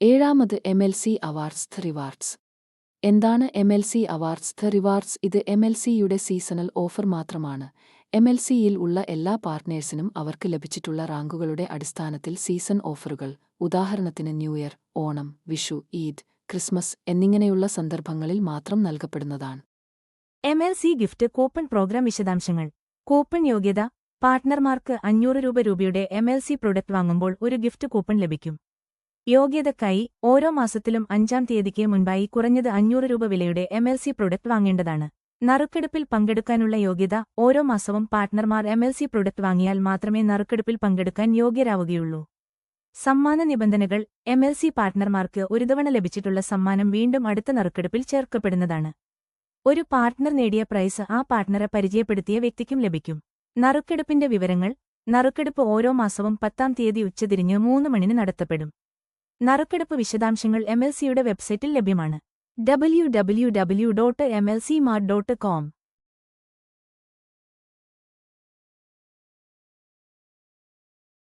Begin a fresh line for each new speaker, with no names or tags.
ഏഴാമത് M L C awards the rewards എന്താണ് M L C awards the rewards ഇത് M L സിയുടെ seasonal offer മാത്രമാണ്. M L സിയിൽ ഉള്ള എല്ലാ പാർട്ട്നേഴ്സിനും അവർക്ക് ലഭിച്ചിട്ടുള്ള റാങ്കുകളുടെ അടിസ്ഥാനത്തിൽ സീസൺ ഓഫറുകൾ ഉദാഹരണത്തിന് new year Onam Vishu Eid Christmas എന്നിങ്ങനെയുള്ള സന്ദർഭങ്ങളിൽ മാത്രം നൽകപ്പെടുന്നതാണ്.
M L C gift coupon programme വിശദാംശങ്ങൾ. കൂപ്പൺ യോഗ്യത. പാർട്ട്ണർമാർക്ക് അഞ്ഞൂറ് രൂപ രൂപയുടെ എം എൽ സി പ്രൊഡക്റ്റ് വാങ്ങുമ്പോൾ ഒരു ഗിഫ്റ്റ് കൂപ്പൺ ലഭിക്കും. യോഗ്യതക്കായി ഓരോ മാസത്തിലും അഞ്ചാം തീയതിക്ക് മുൻപായി കുറഞ്ഞത് അഞ്ഞൂറ് രൂപ വിലയുടെ എം എൽ സി പ്രൊഡക്റ്റ് വാങ്ങേണ്ടതാണ്. നറുക്കെടുപ്പിൽ പങ്കെടുക്കാനുള്ള യോഗ്യത ഓരോ മാസവും പാർട്ട്ണർമാർ എം എൽ സി പ്രൊഡക്റ്റ് വാങ്ങിയാൽ മാത്രമേ നറുക്കെടുപ്പിൽ പങ്കെടുക്കാൻ യോഗ്യരാവുകയുള്ളൂ. സമ്മാന നിബന്ധനകൾ എം എൽ സി പാർട്ട്ണർമാർക്ക് ഒരു തവണ ലഭിച്ചിട്ടുള്ള സമ്മാനം വീണ്ടും അടുത്ത നറുക്കെടുപ്പിൽ ചേർക്കപ്പെടുന്നതാണ്. ഒരു പാർട്ട്ണർ നേടിയ പ്രൈസ് ആ പാർട്ട്ണറെ പരിചയപ്പെടുത്തിയ വ്യക്തിക്കും ലഭിക്കും. നറുക്കെടുപ്പിന്റെ വിവരങ്ങൾ നറുക്കെടുപ്പ് ഓരോ മാസവും പത്താം തീയതി ഉച്ചതിരിഞ്ഞ് മൂന്ന് മണിന് നടത്തപ്പെടും. നറുക്കെടുപ്പ് വിശദാംശങ്ങൾ എം എൽ സിയുടെ വെബ്സൈറ്റിൽ ലഭ്യമാണ്. W W W dot M L C mart dot com